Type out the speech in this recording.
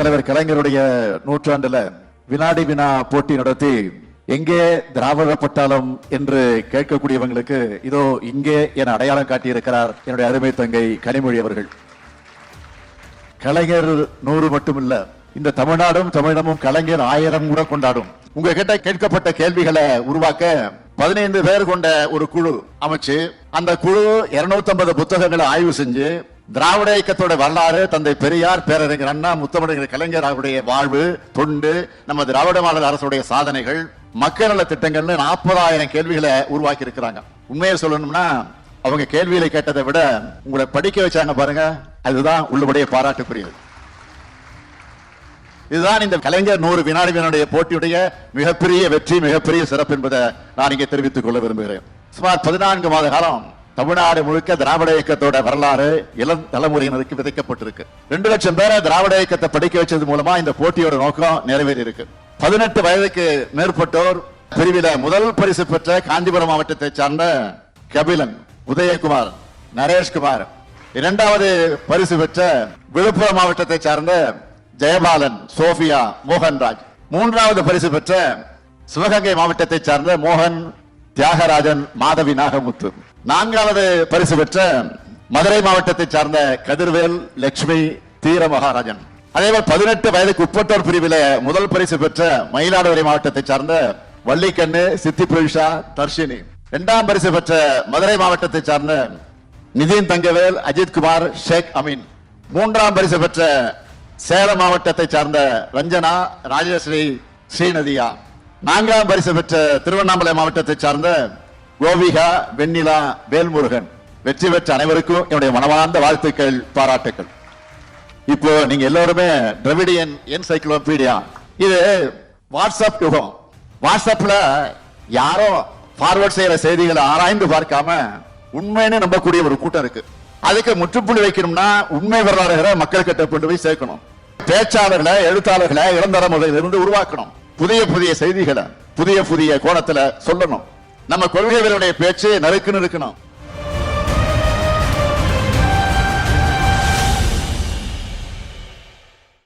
தலைவர் கலைஞருடைய நூற்றாண்டுல வினாடி வினா போட்டி நடத்தி எங்கே திராவிட பட்டாளம் என்று கேட்கக்கூடியவங்களுக்கு இதோ இங்கே என அடையாளம் காட்டியிருக்கிறார் என்னுடைய அருமை தங்கை கனிமொழி அவர்கள். கலைஞர் நூறு மட்டுமில்ல இந்த தமிழ்நாடும் தமிழமும் கலைஞர் ஆயிரம் கூட கொண்டாடும். உங்ககிட்ட கேட்கப்பட்ட கேள்விகளை உருவாக்க பதினைந்து பேர் கொண்ட ஒரு குழு அமைச்சு அந்த குழு 250 புத்தகங்களை ஆய்வு செஞ்சு திராவிட இயக்கத்தோட வரலாறு தந்தை பெரியார் பேரறிஞர் அண்ணா முத்தமிழர் கலைஞர் அவருடைய வாழ்வு தொண்டு நம்ம திராவிட மாடல் அரசுடைய சாதனைகள் மக்கள் நல திட்டங்கள்னு நாற்பதாயிரம் கேள்விகளை உருவாக்கி இருக்கிறாங்க உண்மையை சொல்லணும்னா அவங்க கேள்விகளை கேட்டதை விட உங்களை படிக்க வச்சாங்க பாருங்க அதுதான் உள்ளபடியே பாராட்டுக்குரியது. இதுதான் இந்த கலைஞர் நூறு வினாடி வினாடைய போட்டியுடைய மிகப்பெரிய வெற்றி மிகப்பெரிய சிறப்பு என்பதை நான் இங்கே தெரிவித்துக் கொள்ள விரும்புகிறேன். சுமார் பதினான்கு மாத காலம் தமிழ்நாடு முழுக்க திராவிட இயக்கத்தோட வரலாறு இளம் தலைமுறையினருக்கு விதைக்கப்பட்டிருக்கு. ரெண்டு லட்சம் பேரை திராவிட இயக்கத்தை படிக்க வச்சது மூலமா இந்த போட்டியோட நோக்கம் நிறைவேறி இருக்கு பதினெட்டு வயதுக்கு மேற்பட்டோர் பிரிவில முதல் பரிசு பெற்ற காஞ்சிபுரம் மாவட்டத்தை சார்ந்த கபிலன் உதயகுமார் நரேஷ்குமார். இரண்டாவது பரிசு பெற்ற விழுப்புரம் மாவட்டத்தை சார்ந்த ஜெயபாலன் சோபியா மோகன்ராஜ். மூன்றாவது பரிசு பெற்ற சிவகங்கை மாவட்டத்தை சார்ந்த மோகன் தியாகராஜன் மாதவி நாகமுத்து. நான்காவது பரிசு பெற்ற மதுரை மாவட்டத்தை சார்ந்த கதிர்வேல் லட்சுமி தீர மகாராஜன் அதேபோல் பதினெட்டு வயதுக்கு உட்பட்டோர் பிரிவில முதல் பரிசு பெற்ற மயிலாடுதுறை மாவட்டத்தை சார்ந்த வள்ளிக்கண்ணு சித்தி பிரவிஷா தர்ஷினி. இரண்டாம் பரிசு பெற்ற மதுரை மாவட்டத்தை சார்ந்த நிதின் தங்கவேல் அஜித்குமார் ஷேக் அமீன். மூன்றாம் பரிசு பெற்ற சேலம் மாவட்டத்தை சார்ந்த ரஞ்சனா ராஜஸ்ரீ ஸ்ரீநதியா. நான்காம் பரிசு பெற்ற திருவண்ணாமலை மாவட்டத்தை சார்ந்த கோபிகா வெண்ணிலா வேல்முருகன். வெற்றி பெற்ற அனைவருக்கும் என்னுடைய மனமார்ந்த வாழ்த்துக்கள் பாராட்டுக்கள். இப்போ நீங்க எல்லாருமே திராவிடியன் என்சைக்ளோபீடியா இது வாட்ஸ்அப் யுகம். வாட்ஸ்அப்ல யாரோ ஃபார்வர்ட் செய்யற செய்திகளை ஆராய்ந்து பார்க்காம உண்மைன்னு நம்பக்கூடிய ஒரு கூட்டம் இருக்கு. அதுக்கு முற்றுப்புள்ளி வைக்கணும்னா உண்மை வரலாறுகளை மக்கள் கிட்ட கொண்டு போய் சேர்க்கணும். பேச்சாளர்களை எழுத்தாளர்களை இளந்தரமுறையில இருந்து உருவாக்கணும். புதிய புதிய செய்திகளை புதிய புதிய கோணத்துல சொல்லணும். நம்ம கொள்கைகளுடைய பேச்சு நறுக்குன்னு இருக்கணும்.